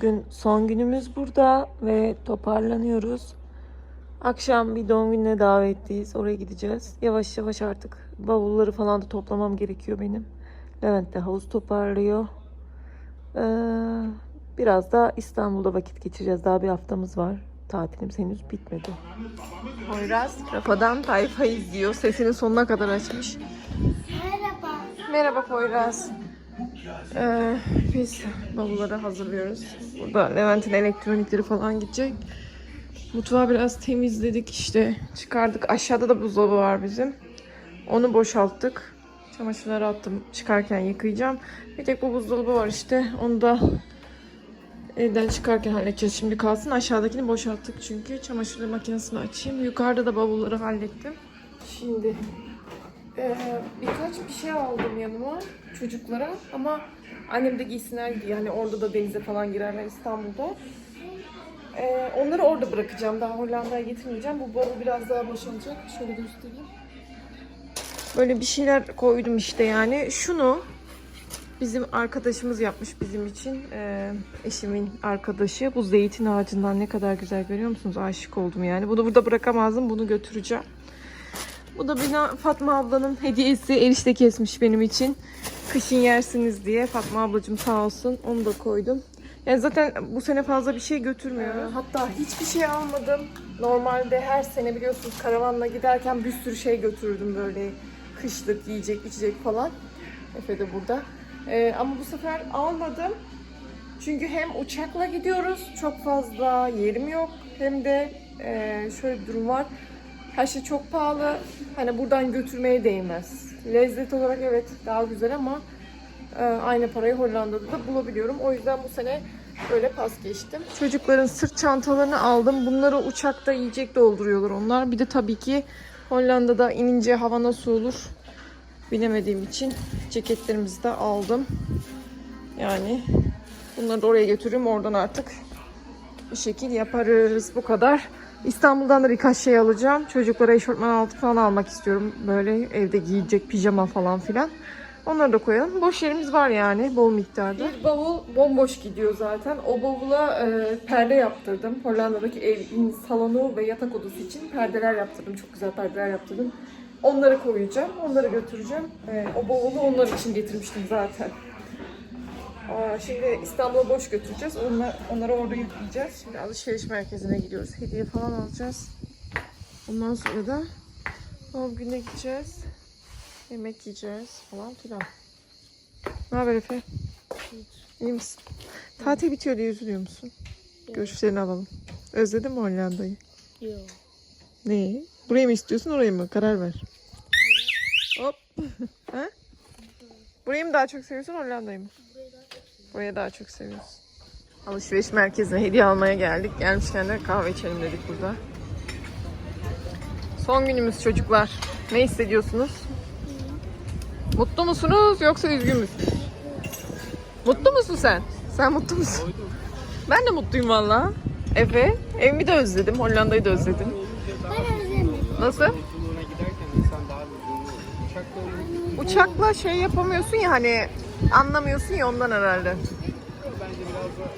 Bugün son günümüz burada ve toparlanıyoruz. Akşam bir doğum gününe davetliyiz. Oraya gideceğiz. Yavaş yavaş artık bavulları falan da toplamam gerekiyor benim. Levent de havuz toparlıyor. Ee, biraz da İstanbul'da vakit geçireceğiz. Daha bir haftamız var. Tatilimiz henüz bitmedi. Poyraz Rafadan tayfa izliyor. Sesini sonuna kadar açmış. Merhaba. Merhaba Poyraz. Ee, biz bavulları hazırlıyoruz. Burada Levent'in elektronikleri falan gidecek. Mutfağı biraz temizledik işte. Çıkardık. Aşağıda da buzdolabı var bizim. Onu boşalttık. Çamaşırları attım. Çıkarken yıkayacağım. Bir tek bu buzdolabı var işte. Onu da evden çıkarken halledeceğiz. Şimdi kalsın. Aşağıdakini boşalttık çünkü. Çamaşır makinesini açayım. Yukarıda da bavulları hallettim. Şimdi ee, birkaç bir şey aldım yanıma çocuklara ama annem de giysinler diye hani orada da denize falan girerler İstanbul'da. Ee, onları orada bırakacağım. Daha Hollanda'ya getirmeyeceğim. Bu bavul biraz daha boşalacak. Şöyle göstereyim. Böyle bir şeyler koydum işte yani. Şunu bizim arkadaşımız yapmış bizim için. Ee, eşimin arkadaşı. Bu zeytin ağacından ne kadar güzel görüyor musunuz? Aşık oldum yani. Bunu burada bırakamazdım. Bunu götüreceğim. Bu da Bina Fatma ablanın hediyesi. Erişte kesmiş benim için. Kışın yersiniz diye. Fatma ablacığım sağ olsun. Onu da koydum. Yani zaten bu sene fazla bir şey götürmüyoruz. Hatta hiçbir şey almadım. Normalde her sene biliyorsunuz karavanla giderken bir sürü şey götürürdüm böyle. Kışlık, yiyecek, içecek falan. Efe de burada. Ee, ama bu sefer almadım. Çünkü hem uçakla gidiyoruz. Çok fazla yerim yok. Hem de e, şöyle bir durum var. Her şey çok pahalı. Hani buradan götürmeye değmez. Lezzet olarak evet daha güzel ama e, aynı parayı Hollanda'da da bulabiliyorum. O yüzden bu sene böyle pas geçtim. Çocukların sırt çantalarını aldım. Bunları uçakta yiyecek dolduruyorlar onlar. Bir de tabii ki Hollanda'da inince hava nasıl olur bilemediğim için ceketlerimizi de aldım. Yani bunları da oraya götürürüm. Oradan artık bir şekil yaparız. Bu kadar. İstanbul'dan da birkaç şey alacağım. Çocuklara eşofman altı falan almak istiyorum. Böyle evde giyecek pijama falan filan. Onları da koyalım. Boş yerimiz var yani bol miktarda. Bir bavul bomboş gidiyor zaten. O bavula e, perde yaptırdım. Hollanda'daki evin salonu ve yatak odası için perdeler yaptırdım. Çok güzel perdeler yaptırdım. Onları koyacağım. Onları götüreceğim. E, o bavulu onlar için getirmiştim zaten. Aa, Şimdi İstanbul'a boş götüreceğiz. Onları, onları orada yükleyeceğiz. Şimdi alışveriş merkezine gidiyoruz. Hediye falan alacağız. Ondan sonra da doğum gününe gideceğiz. Yemek yiyeceğiz falan filan. Ne haber Efe? İyi misin? Tatil bitiyor diye üzülüyor musun? Görüşlerini alalım. Özledin mi Hollanda'yı? Yok. Neyi? Burayı mı istiyorsun orayı mı? Karar ver. Hop. ha? Burayı mı daha çok seviyorsun Hollanda'yı mı? Burayı daha çok seviyoruz. Alışveriş merkezine hediye almaya geldik. Gelmişken de kahve içelim dedik burada. Son günümüz çocuklar. Ne hissediyorsunuz? Mutlu musunuz yoksa üzgün müsünüz? Mutlu musun sen? Sen mutlu musun? Ben de mutluyum valla. Efe, evimi de özledim. Hollanda'yı da özledim. Ben özlemedim. Nasıl? Uçakla şey yapamıyorsun ya hani anlamıyorsun ya ondan herhalde. bence biraz da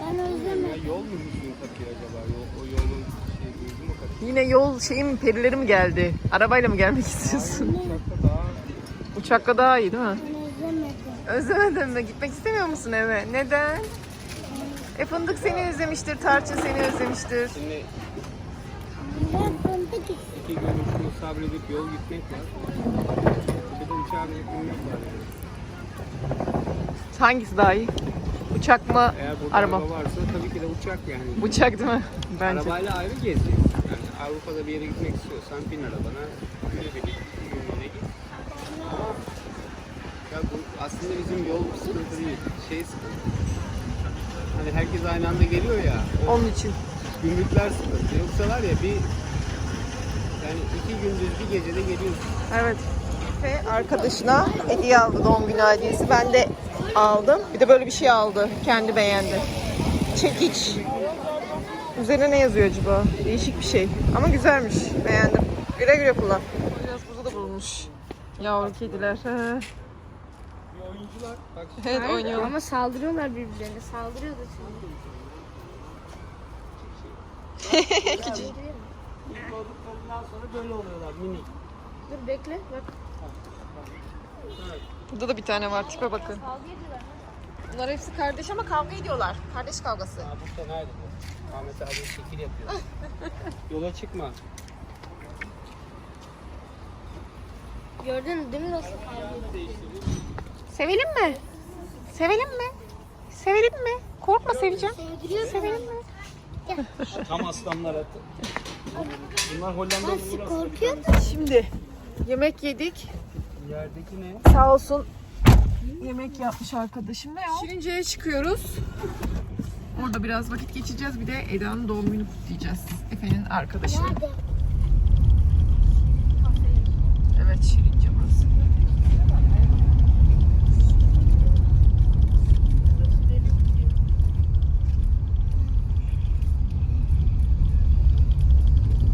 Ben özlemedim. ya yol mu huzur katıyor acaba? Yol, o yolun şey duygu mu katıyor? Yine yol şeyi mi perileri mi geldi? Arabayla mı gelmek istiyorsun? Uçakta daha Uçakla daha iyi değil mi? Ben özlemedim. Özlemedin mi? Gitmek istemiyor musun eve? Neden? E fındık seni özlemiştir, tarçın seni özlemiştir. şimdi Ben fındık istiyorum. iki gün üç gün sabredip yol gitmek var. Bir de uçağa binmek var yani. Hangisi daha iyi? Uçak mı? Eğer burada Araba. araba varsa tabii ki de uçak yani. Uçak değil mi? Bence. Arabayla ayrı gezeceksin. Yani Avrupa'da bir yere gitmek istiyorsan bin arabana. Günübirlik, iki günlüğüne git. Ama ya bu aslında bizim yol sıkıntı değil. Şey sıkıntı. Hani herkes aynı anda geliyor ya. O Onun için. gümrükler sıkıntı. Yoksa var ya bir yani iki gündüz bir gecede geliyorsun. Evet. Ve arkadaşına hediye aldı doğum günü hediyesi. Ben de aldım. Bir de böyle bir şey aldı. Kendi beğendi. Çekiç. Üzerine ne yazıyor acaba? Değişik bir şey. Ama güzelmiş. Beğendim. Güle güle kullan. Biraz burada da bulunmuş. Yavru kediler. Oyuncular. Evet oynuyorlar. Ama saldırıyorlar birbirlerine. Saldırıyor da şimdi. ilk olduklarından sonra böyle oluyorlar minik. Dur bekle bak. Evet. Burada da bir tane var. Tipe bakın. Kavga ediyorlar. Bunlar hepsi kardeş ama kavga ediyorlar. Kardeş kavgası. Aa, bu fenaydı bu. Ahmet abi şekil yapıyor. Yola çıkma. Gördün değil mi nasıl? Sevelim mi? Sevelim mi? Sevelim mi? Korkma seveceğim. Sevelim mi? Tam aslanlar atı. Bunlar Hollanda'da Nasıl burası. korkuyor Şimdi yemek yedik. Yerdeki ne? Sağ olsun yemek yapmış arkadaşım. Ne o? Şirince'ye çıkıyoruz. Orada biraz vakit geçireceğiz. Bir de Eda'nın doğum günü kutlayacağız. Efe'nin arkadaşı. Nerede? Evet Şirince burası.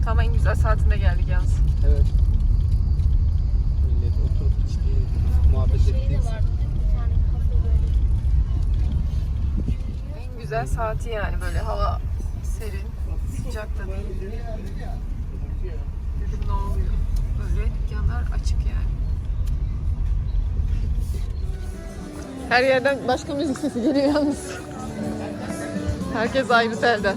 Tam en güzel saatinde geldik yalnız. Evet. Millet oturup içti, muhabbet Şey ettik. de vardı değil mi? Bir tane kafe böyle. En güzel saati yani böyle hava serin, sıcak da değil. Ne oluyor? Böyle dükkanlar açık yani. Her yerden başka müzik sesi geliyor yalnız. Herkes ayrı telden.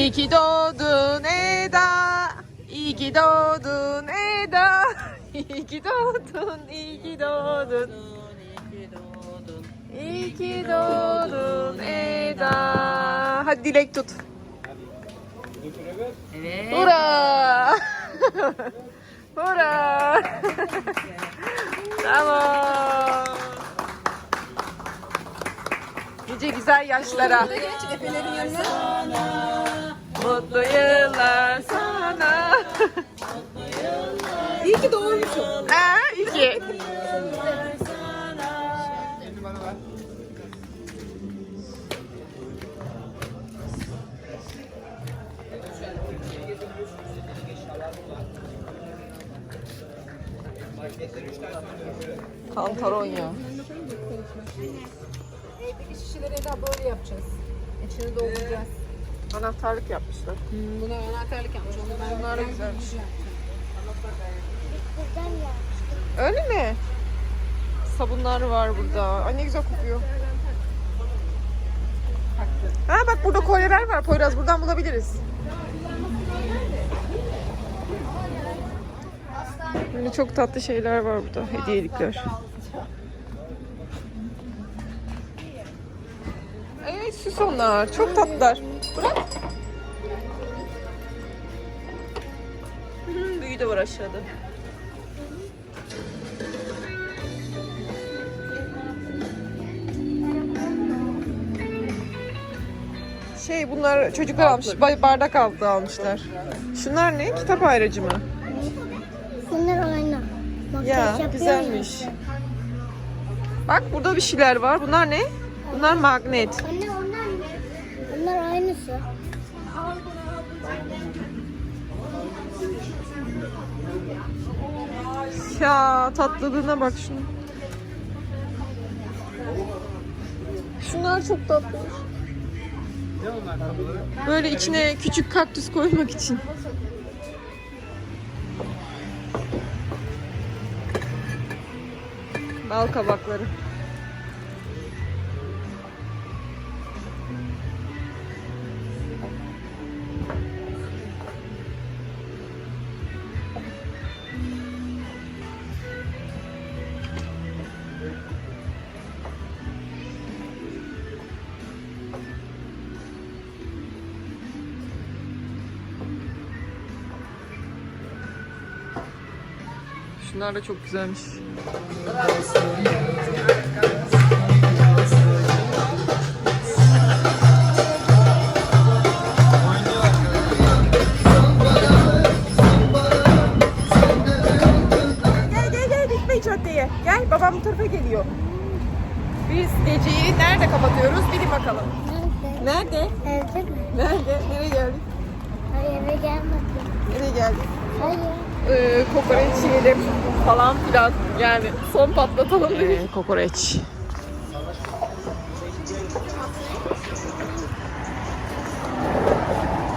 İyi ki doğdun Eda. İyi ki doğdun Eda. İyi ki doğdun, iyi ki doğdun. İyi ki doğdun Eda. Hadi dilek tut. Evet. Hurra! Hurra! tamam. Nice güzel yaşlara. Mutlu yıllar sana. iyi ki doğmuşsun. Ha, iyi ki. Ver. Kantaronya. Evdeki şişeleri de böyle yapacağız. İçini dolduracağız. Anahtarlık yapmışlar. Hmm, buna anahtarlık yapmış. Onu ben Bunlar da güzelmiş. Buradan ya. Öyle mi? Sabunlar var burada. Ay ne güzel kokuyor. Ha bak burada kolyeler var Poyraz. Buradan bulabiliriz. Böyle çok tatlı şeyler var burada. Hediyelikler. Evet süs onlar. Çok tatlılar. Bırak. Hı, Büyüğü de var aşağıda. Şey bunlar çocuklar almış. ba- Bardak altı almışlar. Şunlar ne? Kitap ayracı mı? Bunlar aynı. Makyaj Ya yapıyor güzelmiş. Bak burada bir şeyler var. Bunlar ne? Bunlar magnet. Aynısı. Ya tatlılığına bak şunu. Şunlar çok tatlı. Böyle içine küçük kaktüs koymak için. Bal kabakları. Şunlar da çok güzelmiş. Gel gel gel gitme caddeye. Gel babam bu tarafa geliyor. Biz geceyi nerede kapatıyoruz? Bilin bakalım. Nerede? Nerede? Evde mi? Nerede? Nereye geldik? Hayır eve gelmedim. Nereye geldik? Hayır. Ee, kokoreç yiyelim falan filan. Yani son patlatalım ee, kokoreç.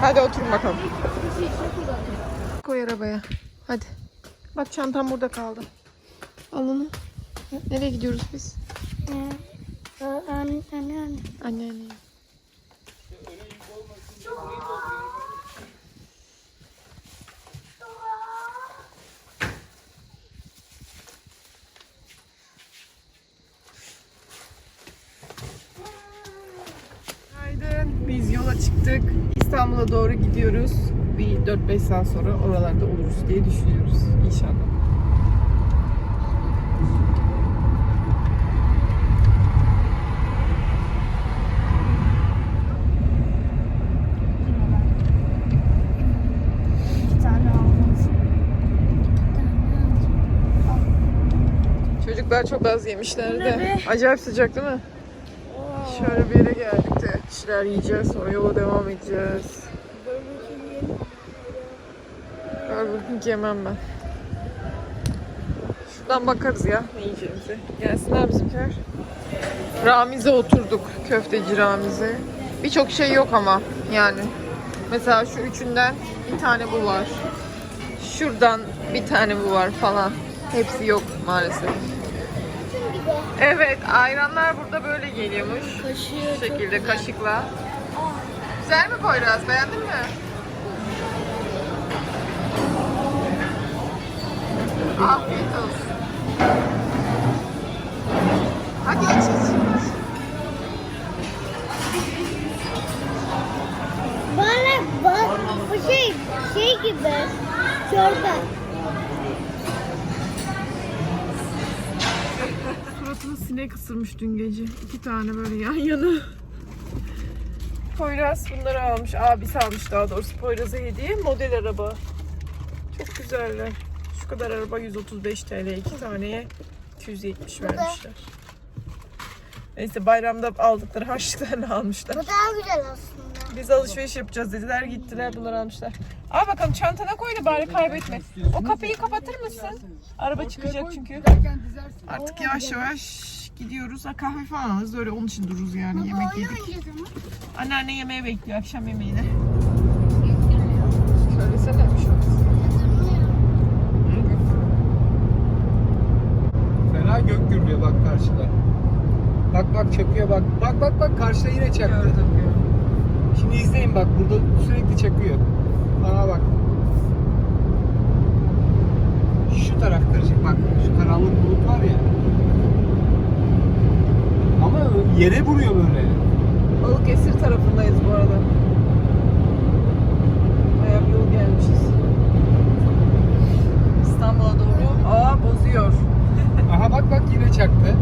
Hadi oturun bakalım. Koy arabaya. Hadi. Bak çantam burada kaldı. Al onu. Nereye gidiyoruz biz? Ee, anne anne anne. Anne anne. Günaydın. Biz yola çıktık. İstanbul'a doğru gidiyoruz. Bir 4-5 saat sonra oralarda oluruz diye düşünüyoruz. İnşallah. Çocuklar çok az yemişler de. Acayip sıcak değil mi? Şöyle bir yere geldik de bir şeyler yiyeceğiz. Sonra yola devam edeceğiz. King yemem ben. Şuradan bakarız ya ne yiyeceğimize. Gelsinler bizimkiler. Ramiz'e oturduk. Köfteci Ramiz'e. Birçok şey yok ama yani. Mesela şu üçünden bir tane bu var. Şuradan bir tane bu var falan. Hepsi yok maalesef. Evet, ayranlar burada böyle geliyormuş. Bu şekilde kaşıkla. Güzel mi Poyraz? Beğendin mi? Afiyet olsun. Hadi iç iç. Bana bak bu şey şey gibi çorba. Suratını sinek ısırmış dün gece. İki tane böyle yan yana. Poyraz bunları almış. Abisi almış daha doğrusu Poyraz'a hediye. Model araba. Çok güzeller. Şu kadar araba 135 TL. iki taneye 270 vermişler. Neyse bayramda aldıkları harçlıklarını almışlar. Bu daha güzel aslında. Biz alışveriş yapacağız dediler. Gittiler bunları almışlar. Al bakalım çantana koy da bari kaybetme. O kapıyı kapatır mısın? Araba çıkacak çünkü. Artık yavaş yavaş gidiyoruz. Ha, kahve falan alırız. Öyle onun için dururuz yani. Yemek yedik. Anneanne yemeğe bekliyor akşam yemeğine. Söylesene bir şey olmaz. Fena gürlüyor bak karşıda. Bak bak çakıyor bak. Bak bak bak karşıda yine çaktı. Gördüm gördüm. Şimdi izleyin bak burada sürekli çakıyor. Bana bak. Şu taraf karışık bak. Şu karanlık bulut var ya. Ama yere vuruyor böyle. Balıkesir tarafındayız bu arada. Bayağı bir yol gelmişiz. İstanbul'a doğru. Aa bozuyor. Aha bak bak yine çaktı.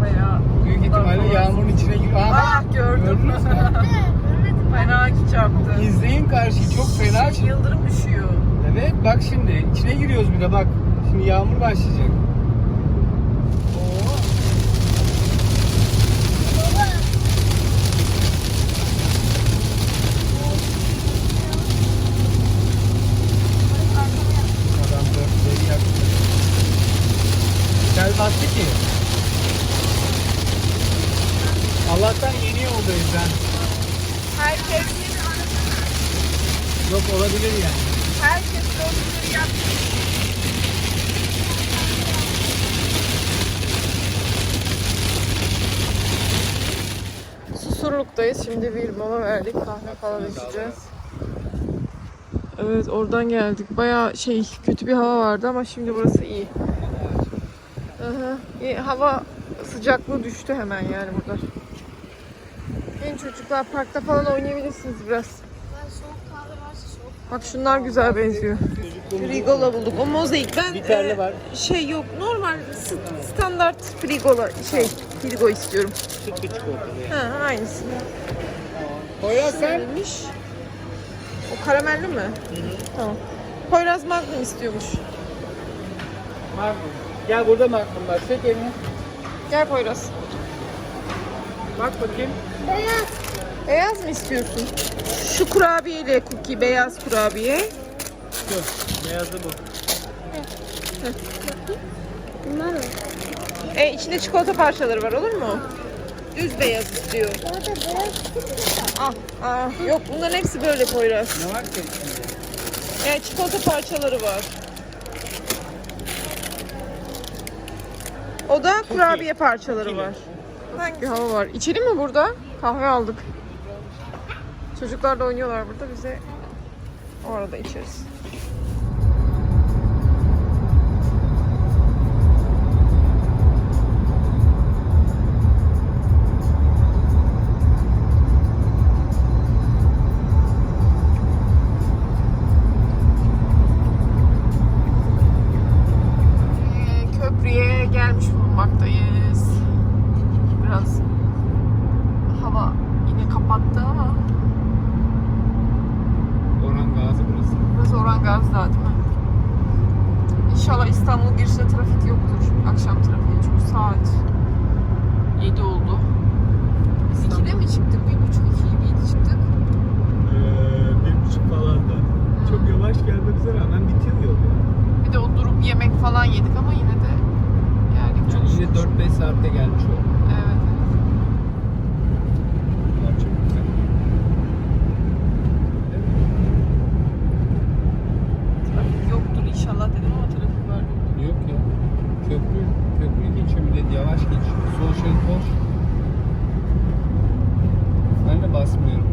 Bayağı Büyük ihtimalle yağmurun içine giriyor. Aha Ah bak. gördüm. Gördünüz mü? Fena ki çarptı. İzleyin karşıyı çok fena. Şey, Yıldırım düşüyor. Evet bak şimdi içine giriyoruz bir de bak. Şimdi yağmur başlayacak. Adam dörtleri yaktı. Gel bastı ki. Allah'tan yeni yoldayız ben. Herkes, Yok olabilir yani. herkes yolculuğu yaptı. Susurluk'tayız. Şimdi bir mola verdik. Kahve falan içeceğiz. Evet oradan geldik. Baya şey kötü bir hava vardı ama şimdi burası iyi. Aha, iyi. Hava sıcaklığı düştü hemen yani burada. Gelin çocuklar parkta falan oynayabilirsiniz biraz. Bak şunlar güzel benziyor. Frigola bulduk. O mozaik. Ben Biterli e, var. şey yok. Normal standart frigola şey frigo istiyorum. Sütlü çikolatalı yani. Ha aynısı. Poyraz sen? Neymiş? O karamelli mi? Tamam. Poyraz Magnum istiyormuş. Magnum. Gel burada Magnum var. Çek elini. Gel Poyraz. Bak bakayım. Beyaz. Beyaz mı istiyorsun? Şu kurabiyeli cookie, beyaz kurabiye. Şu. Beyazı bu. Bunlar mı? E içinde çikolata parçaları var olur mu? Düz beyaz istiyor. Ah, ah yok bunların hepsi böyle Poyraz. Ne var ki içinde? Yani çikolata parçaları var. O da kurabiye parçaları var. Hangi hava var? İçelim mi burada? Kahve aldık. Çocuklar da oynuyorlar burada. Bize orada içeriz. İnşallah İstanbul girişte trafik yoktur. Akşam trafiği çünkü saat 7 oldu. Biz 2'de mi çıktık? Bir buçuk iki gibiydi çıktık. Ee, bir buçuk falan da. Çok yavaş gelmemize rağmen bitiyor yol ya. Bir de o durup yemek falan yedik ama yine de geldik çok Yani yine şükür. 4-5 saatte gelmiş olduk. Evet. Bunlar çok Yavaş geç. Sol şerit boş. Ben de basmıyorum.